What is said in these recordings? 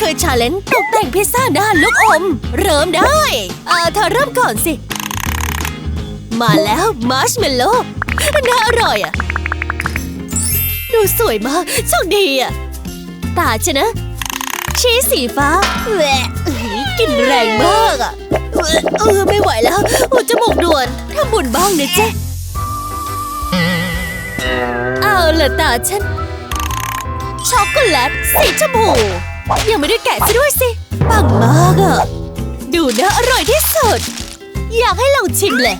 คือชาเลนจ์ตกแต่งพิซซ่าหน้าลูกอม เริ่มได้เออเธอเริ่มก่อนสิ มาแล้วมาร์ชเมลโล่น่าอร่อยอะ ดูสวยมากโชคดีอะ ตาฉันนะ ชีสสีฟ้าแหวะกลิ่นแรงมากอะเออไม่ไหวแล้วหัวจมูกด่วนทำบุญบ้างนะเจ๊เอาละตาฉันช็อกโกแลตสีชมพู ยังไม่ได้แกะซะด้วยสิปังมากอะดูน่าอร่อยที่สุด อยากให้ลองชิมเลย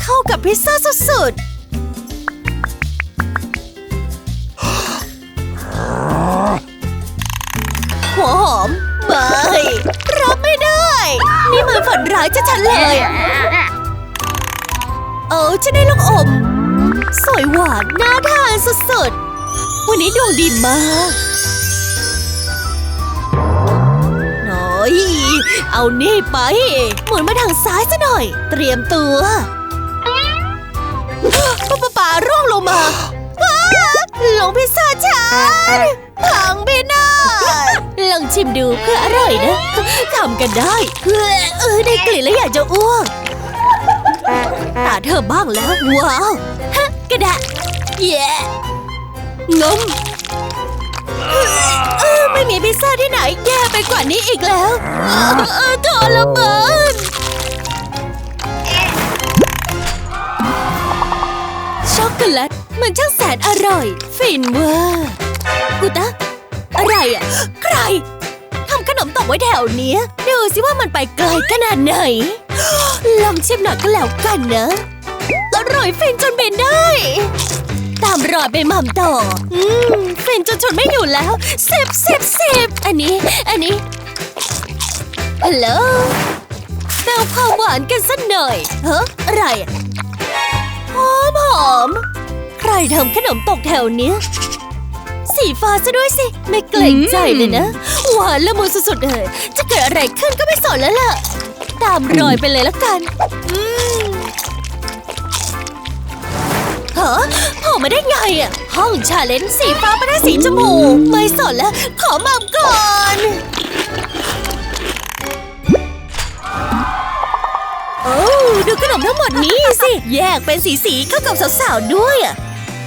เข้ากับพิซซ่าสุดๆหัวหอมไม่รับไม่ได้ นี่มันฝันร้ายชัดๆเลยเออฉันได้ลูกอม สวยหวานน่าทานสุดๆ วันนี้ดวงดีมาก เอานี่ไป หมุนมาทางซ้ายซะหน่อย เตรียมตัวปะปป่าร่วงลงมาอ้าลงพิซซ่าฉันพังไปหน้าลองชิมดูเพื่ออร่อยนะทำกันได้เออเออได้กลิ่นแล้วอยากจะอ้วกตาเธอบ้างแล้ว ว้าว ฮะ กระดาษเย้งม ไม่มีพิซซ่าที่ไหนแย่ไปกว่านี้อีกแล้วเออเออทรมานช็อกโกแลตมันช่างแสนอร่อย ฟินเวอร์กูตะอะไรอะ ใครทำขนมตกไว้แถวเนี้ยดูสิว่ามันไปไกลขนาดไหน ลองชิมหน่อยก็แล้วกันนะ อร่อยฟินจนเบนได้ ตามรอยไปหม่ำต่อ อืมฟินจนชนไม่อยู่แล้วสิบสิบสิบอันนี้ อันนี้ฮัลโหลเติมความหวานกันสักหน่อยเฮ้ออะไรอะหอมหอม ใครทำขนมตกแถวเนี้ยสีฟ้าซะด้วยสิ ไม่เกรงใจเลยนะ หวานละมุนสุดๆเลยจะเกิดอะไรขึ้นก็ไม่สนแล้วล่ะ ตามรอยไปเลยละกัน อืมฮะโผล่มาได้ไงอะห้องชาเลนจ์สีฟ้าปะทะสีชมพูไม่สนแล้ว ขอมัมก่อน โอ้ดูขนมทั้งหมดนี้สิ แยกเป็นสีสีๆเข้ากับสาวๆด้วยอะ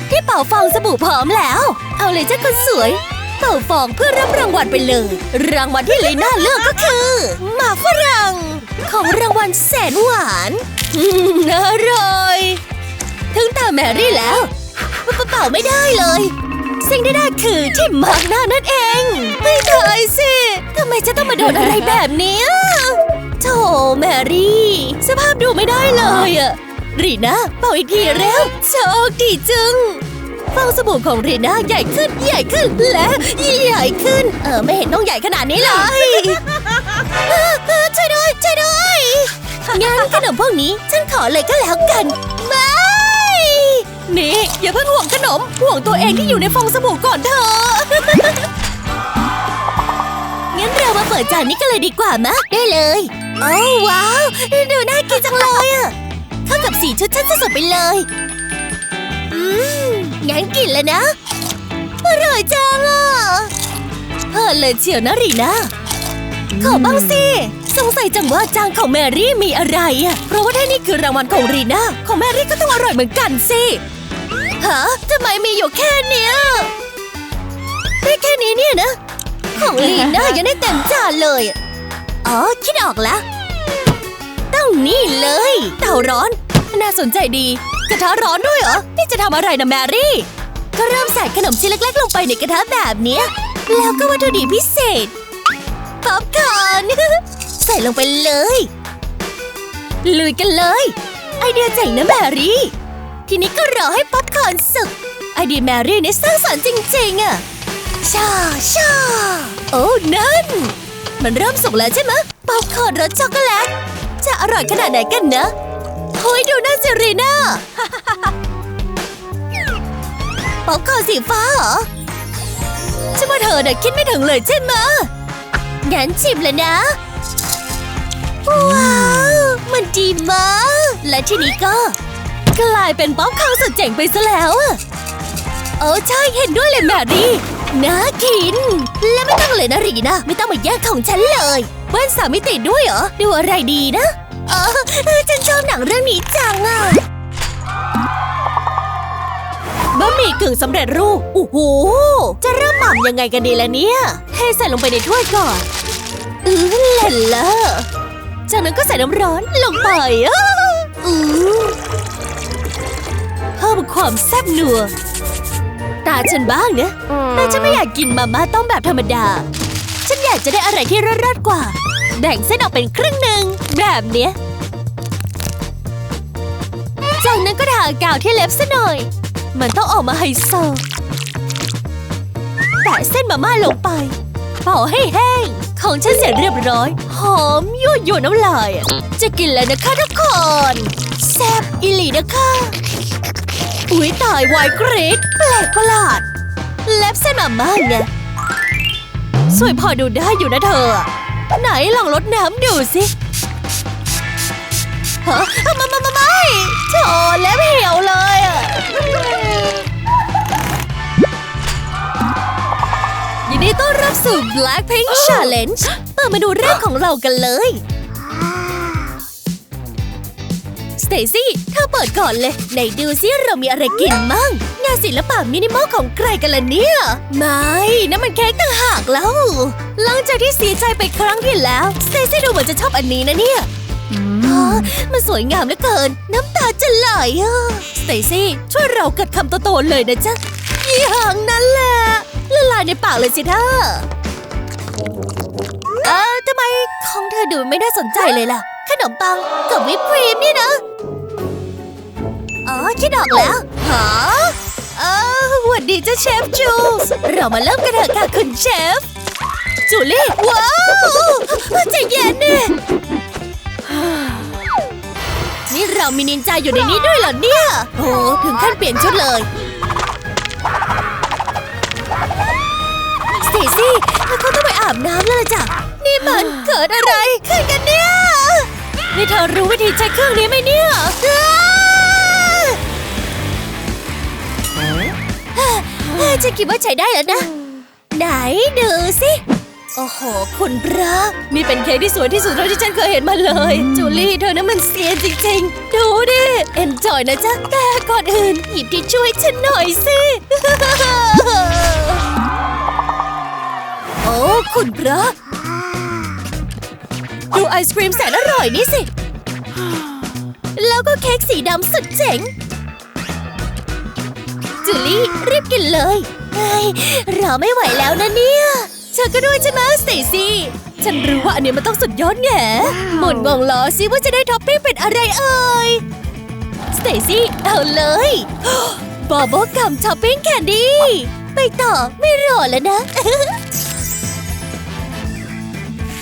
ที่เป่าฟองสบู่พร้อมแล้ว เอาเลยจ้าคนสวย เป่าฟองเพื่อรับรางวัลไปเลย รางวัลที่เลน่าเลือกก็คือหมาฝรั่ง ของรางวัลแสนหวานอร่อย ถึงตาแมรี่แล้ว เปเป่าไม่ได้เลย สิ่งที่ได้คือที่มากหน้านั่นเอง ไม่เคยสิทำไมจะต้องมาโดนอะไรแบบนี้โธ่แมรี่ สภาพดูไม่ได้เลยอะรีน่าเป่าอีกทีเร็วโชคดีจึงฟองสบู่ของรีน่าใหญ่ขึ้นใหญ่ขึ้นและใหญ่ขึ้น เออไม่เห็นต้องใหญ่ขนาดนี้เลยช่วยด้วยช่วยด้วยงั้นขนมพวกนี้ฉันขอเลยก็แล้วกันม่ นี่อย่าเพิ่งห่วงขนม ห่วงตัวเองที่อยู่ในฟองสบู่ก่อนเถอะงั้นเรามาเปิดจานนี้กันเลยดีกว่ามะ ได้เลยโอ้ว้าว ดูน่ากินจังเลยอะเข้ากับสีชุดฉันสุดไปเลย อืม งั้นกินเลยนะ อร่อยจังอะเพลินเลยเชียวนะรีนาขอบ้างสิ สงสัยจังว่าจานของแมรี่มีอะไรอะ เพราะว่าถ้านี่คือรางวัลของรีนาของแมรี่ก็ต้องอร่อยเหมือนกันสิ ฮะทำไมมีอยู่แค่เนี้ยได้แค่นี้เนี่ยนะ ของลีน่ายังได้เต็มจานเลย อ๋อ คิดออกแล้วต้องนี่เลย เตาร้อน น่าสนใจดี กระทะร้อนด้วยเหรอ นี่จะทำอะไรนะแมรี่ ก็เริ่มใส่ขนมชิ้นเล็กๆ ลงไปในกระทะแบบนี้ แล้วก็วัตถุดิบพิเศษป๊อปคอร์นใส่ลงไปเลย ลุยกันเลย ไอเดียเจ๋งนะแมรี่ ทีนี้ก็รอให้ป๊อปคอร์นสุกไอเดียแมรี่เนี่ยสร้างสรรค์จริง ๆอะชาชาโอ้นั่น มันเริ่มสุกแล้วใช่ไหมป๊อปคอร์นรสช็อกโกแลต จะอร่อยขนาดไหนกันนะเฮ้ยดูน่าสิรีน่าป๊อปคอร์นสีฟ้าเหรอฉันว่าเธอน่ะคิดไม่ถึงเลยใช่ไหมงั้นชิมเลยนะ ว้าว มันดีมาก และที่นี้ก็ กลายเป็นป๊อปคอร์นสุดเจ๋งไปซะแล้วอะโอ้ใช่เห็นด้วยเลยแมรี่น่ากิน และไม่ต้องเลยนะรีนะไม่ต้องมาแย่งของฉันเลยเบิ้ลสามมิติด้วยเหรอดูอะไรดีนะเออฉันชอบหนังเรื่องนี้จังอะบะหมี่กึ่งสำเร็จรูปโอ้โหจะเริ่มหม่ำยังไงกันดีล่ะเนี่ยเทใส่ลงไปในถ้วยก่อนอือเล่นละจากนั้นก็ใส่น้ำร้อนลงไปอ้าอือ ความแซ่บนัว ตาฉันบ้างนะแต่ฉันไม่อยากกินมาม่าต้มแบบธรรมดา ฉันอยากจะได้อะไรที่รสๆกว่า แบ่งเส้นออกเป็นครึ่งหนึ่งแบบเนี้ย จากนั้นก็ทากาวที่เล็บซะหน่อย มันต้องออกมาไฮโซแตะเส้นมาม่าลงไป เป่าให้แห้ง ของฉันเสร็จเรียบร้อย หอมยั่วยวนน้ำลายอะจะกินแล้วนะคะทุกคน แซ่บอิลีนะคะอุ๊ ยตายวายกรีดแปลกประหลาด เล็บเส้นมาม่าไงสวยพอดูได้อยู่นะเธอ ไหนลองลดน้ำดูสิฮะมามามาไม่โถเล็บเหี่ยวเลยอะยินดีต้อนรับสู่ Blackpink Challenge เปิดมาดูเรื่องของเรากันเลย เตซี่ เธอเปิดก่อนเลยไหนดูซิเรามีอะไรกินมั่งงานศิลปะมินิมอลของใครกันล่ะเนี่ย ไม่นั่นมันเค้กต่างหากแล้ว หลังจากที่เสียใจไปครั้งที่แล้วสเตซี่ดูเหมือนจะชอบอันนี้นะเนี่ยอ๋อมันสวยงามเหลือเกิน น้ำตาจะไหลอะสเตซี่ ช่วยเรากัดคำโตๆเลยนะจ๊ะยี่ห้างนั้นแหละละลายในปากเลยสิเธอเออทำไมของเธอดูไม่น่าสนใจเลยล่ะ ขนมปังกับวิปครีมนี่นะอ๋อ คิดออกแล้วหาเออหวัดดีเจ้าเชฟจูสเรามาเริ่มกันเถอะค่ะคุณเชฟ จูลี่ ว้าวใจเย็นเนี่ยนี่เรามีนินจาอยู่ในนี้ด้วยเหรอเนี่ย โอ้ถึงขั้นเปลี่ยนชุดเลยสเตซี่เขาต้องไปอาบน้ำแล้วล่ะจ้ะ นี่มันเกิดอะไรขึ้นกันเนี่ย นี่เธอรู้วิธีใช้เครื่องนี้ไหมเนี่ย ฉันคิดว่าใช้ได้แล้วนะ ไหนดูสิ โอ้โห คุณพระนี่เป็นเค้กที่สวยที่สุดเท่าที่ฉันเคยเห็นมาเลย จูลี่เธอนั้นมันเสียจริงๆ ดูดิ เอนจอยนะจ๊ะ แต่ก่อนอื่น หยิบที่ช่วยฉันหน่อยสิ โอ้ คุณพระดูไอศครีมแสนอร่อยนี่สิ แล้วก็เค้กสีดำสุดเจ๋ง จูลี่รีบกินเลยเฮ้ยรอไม่ไหวแล้วนะเนี่ยเธอก็ด้วยใช่ไหมสเตซี่ฉันรู้ว่าอันนี้มันต้องสุดยอดแง่หมดงงล้อสิว่าจะได้ท็อปปิ้งเป็นอะไรเอ่ยสเตซี่เอาเลยบอบกัมท็อปปิ้งแคนดี้ไปต่อไม่รอแล้วนะ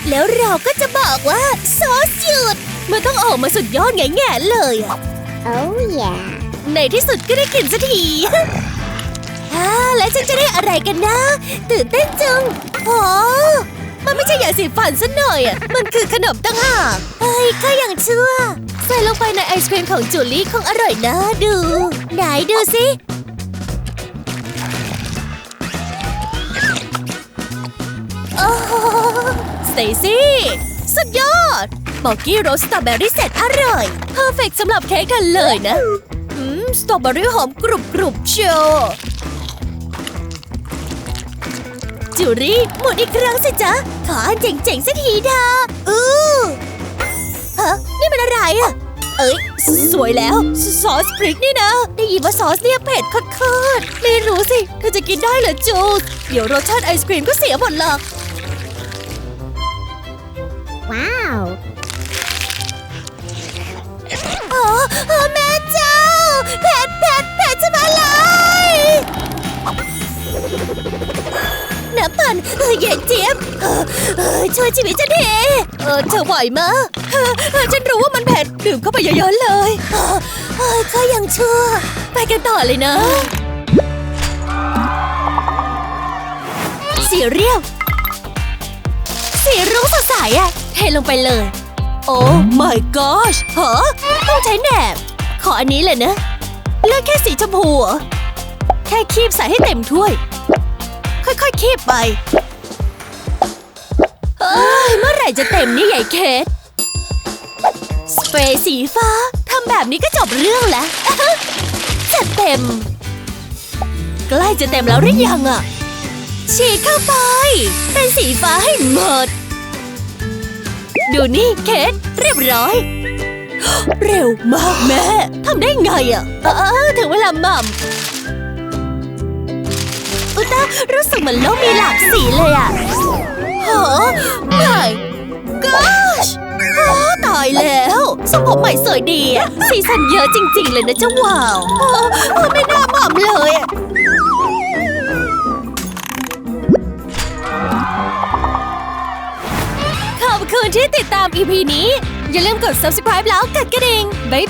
แล้วเราก็จะบอกว่าซอสหยุดมันต้องออกมาสุดยอดไงแง่เลยอะ Oh yeah. ในที่สุดก็ได้กินสักทีอ่าแล้วฉันจะได้อะไรกันนะ ตื่นเต้นจังโอ้มันไม่ใช่ยาสีฟันซะหน่อยอะ มันคือขนมตั้งหากเฮ้ยก็ยังเชื่อ ใส่ลงไปในไอศครีมของจูลี่คงอร่อยนะดู ไหนดูสิโอ้สเตซี่สุดยอดบอกกี้โรสสตรอเบอรี่เสร็จอร่อย เพอร์เฟกสำหรับเค้กกันเลยนะ สตรอเบอรี่หอมกรุบกรุบเชียวจูรี่หมุนอีกครั้งสิจ๊ะ ขออันเจ๋งๆสักทีเถอะอู้ฮะนี่มันอะไรอะ เอ้ย สวยแล้ว ซอสพริกนี่นะ ได้ยินว่าซอสเนี่ยเผ็ดคตรๆไม่รู้สิ เธอจะกินได้เหรอจูเดี๋ยวรสชาติไอศครีมก็เสียหมดหรอก Wow. โน้ำปั่นเย็นเจี๊ยบเออเออช่วยชีวิตฉันทีเออเธอไหวมะฉันรู้ว่ามันเผ็ดดื่มเข้าไปเยอะๆเลยเออเออก็ยังเชื่อ ไปกันต่อเลยนะสีเรียว สีรุ้งสดใสอะเทลงไปเลย โอ้ my gosh ฮะต้องใช้แหนบ ขออันนี้เลยนะ เลือกแค่สีชมพูแค่คีบใส่ให้เต็มถ้วย ค่อยๆคีบไป เอ้ย เมื่อไหร่จะเต็มนี่ใหญ่เคทสเปรย์สีฟ้าทำแบบนี้ก็จบเรื่องแล้ว จะเต็ม ใกล้จะเต็มแล้วหรือยังอะฉีดเข้าไป เป็นสีฟ้าให้หมด ดูนี่เคทเรียบร้อยเร็วมากแม่ ทำได้ไงอะเออถึงเวลาหม่ำ อุยตารู้สึกเหมือนโลกมีหลากสีเลยอะโห my gosh ตายแล้วทรงผมใหม่สวยดีอะสีสันเยอะจริง ๆ เลยนะเจ้าว่าวโอ้โอ้ไม่น่าหม่ำเลยอะขอบคุณที่ติดตาม EP นี้ อย่าลืมกด subscribe แล้วกดกระดิ่ง บ๊ายบาย